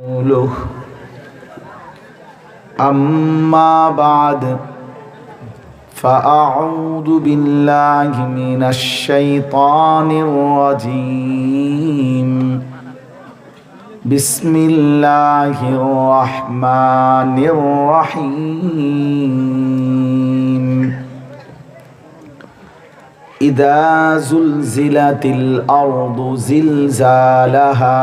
له أما بعد فأعوذ بالله من الشيطان الرجيم بسم الله الرحمن الرحيم إذا زلزلت الأرض زلزالها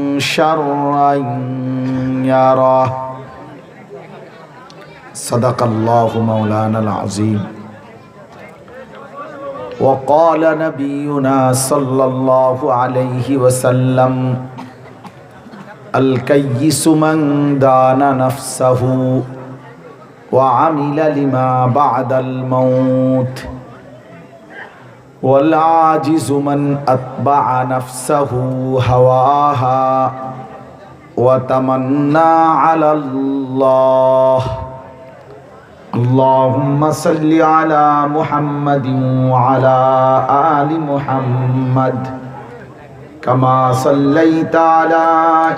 شرا يره صدق الله مولانا العظيم. وقال نبينا صلى الله عليه وسلم الكيس من دان نفسه وعمل لما بعد الموت. والعاجز من أتبع نفسه هواها وتمنى على الله. اللهم صل على محمد وعلى آل محمد كما صليت على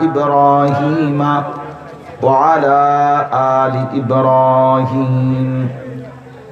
إبراهيم وعلى آل إبراهيم.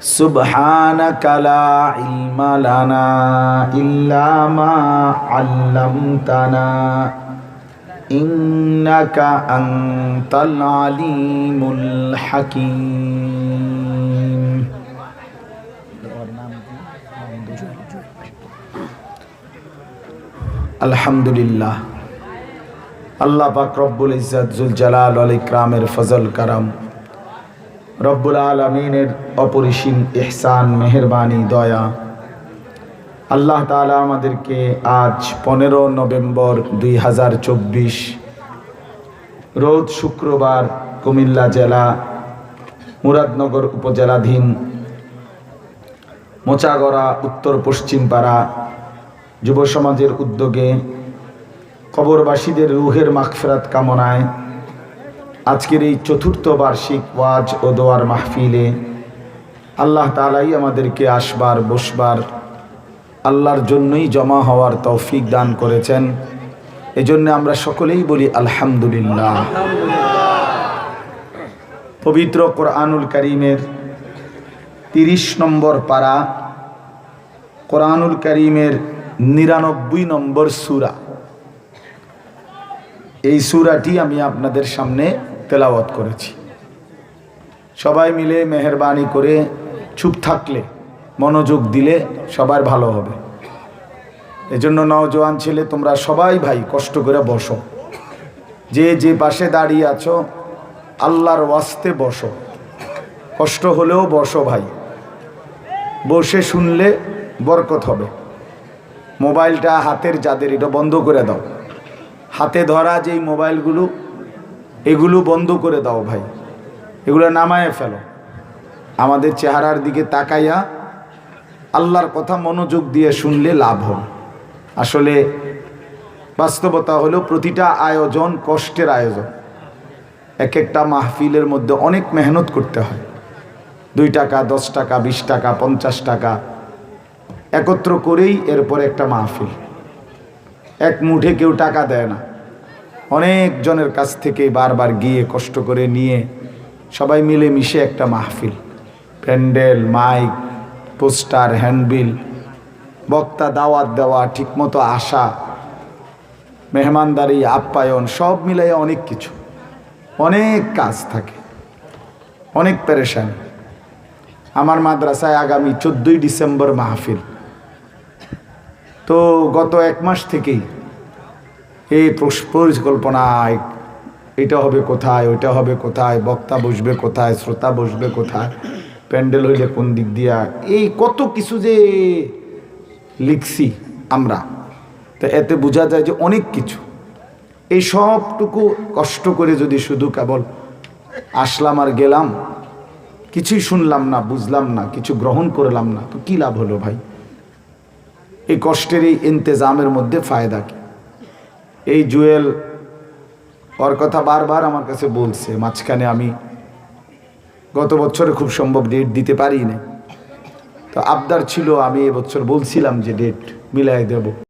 سبحانك لا علم لنا إلا ما علمتنا إنك أنت العليم الحكيم আলহামদুলিল্লাহ আল্লাহ পাক রব্বুল ইজ্জাতুল জালাল আল ইকরামের ফজল কারাম রব্বুল আলমিনের অপরিসীম ইহসান, মেহরবানি, দয়া। আল্লাহ তালা আমাদেরকে আজ পনেরো নভেম্বর দুই হাজার চব্বিশ, রোজ শুক্রবার কুমিল্লা জেলা, মুরাদনগর উপজেলাধীন মোচাগড়া, উত্তর পশ্চিম পাড়া যুব সমাজের উদ্যোগে কবরবাসীদের রুহের মাগফেরাত কামনায় আজকের এই চতুর্থ বার্ষিক ওয়াজ ও দোয়ার মাহফিলে আল্লাহ তালাই আমাদেরকে আসবার, বসবার, আল্লাহর জন্যই জমা হওয়ার তৌফিক দান করেছেন। এজন্য আমরা সকলেই বলি আলহামদুলিল্লাহ। পবিত্র কোরআনুল করিমের তিরিশ নম্বর পাড়া কোরআনুল করিমের নিরানব্বই নম্বর সুরা। এই সুরাটি আমি আপনাদের সামনে তেলাওয়াত করেছি। সবাই মিলে মেহরবানি করে চুপ থাকলে, মনোযোগ দিলে সবার ভালো হবে। এজন্য নওজোয়ান ছেলে, তোমরা সবাই ভাই, কষ্ট করে বসো। যে যে পাশে দাঁড়িয়ে আছো, আল্লাহর ওয়াস্তে বসো। কষ্ট হলেও বসো ভাই। বসে শুনলে বরকত হবে। মোবাইলটা হাতের যাদের, এটা বন্ধ করে দাও। হাতে ধরা যেই মোবাইলগুলো এগুলো বন্ধ করে দাও ভাই। এগুলো নামায় ফেলো। আমাদের চেহারার দিকে তাকাইয়া আল্লাহর কথা মনোযোগ দিয়ে শুনলে লাভ হবে। আসলে বাস্তবতা হলো প্রতিটা আয়োজন কষ্টের আয়োজন। এক একটা মাহফিলের মধ্যে অনেক মেহনত করতে হয়। দুই টাকা, দশ টাকা, বিশ টাকা, পঞ্চাশ টাকা একত্র করেই এরপর একটা মাহফিল। এক মুঠে কেউ টাকা দেয় না। অনেক জনের কাছ থেকে বারবার গিয়ে, কষ্ট করে নিয়ে সবাই মিলে মিশে একটা মাহফিল। প্যান্ডেল, মাইক, পোস্টার, হ্যান্ডবিল, বক্তা, দাওয়াত দেওয়া, ঠিকমতো আসা, মেহমানদারি, আপ্যায়ন, সব মিলাই অনেক কিছু। অনেক কাজ থাকে। অনেক পেরেশানি। আমার মাদ্রাসায় আগামী চোদ্দোই ডিসেম্বর মাহফিল। তো গত এক মাস থেকেই এই পরিকল্পনায়, এটা হবে কোথায়, ওইটা হবে কোথায়, বক্তা বসবে কোথায়, শ্রোতা বসবে কোথায়, প্যান্ডেল হইলে কোন দিক দিয়া, এই কত কিছু যে লিখছি আমরা, তো এতে বোঝা যায় যে অনেক কিছু। এই সবটুকু কষ্ট করে যদি শুধু কেবল আসলাম আর গেলাম, কিছুই শুনলাম না, বুঝলাম না, কিছু গ্রহণ করলাম না, তো কী লাভ হলো ভাই? এই কষ্টের এই ইন্তেজামের মধ্যে ফায়দা কি? এই জুয়েল ওর কথা বারবার আমার কাছে বলছে, মাঝখানে আমি গত বছরে খুব সম্ভব ডেট দিতে পারি না তো আবদার ছিল, আমি এবছর বলছিলাম যে ডেট মিলাই দেব।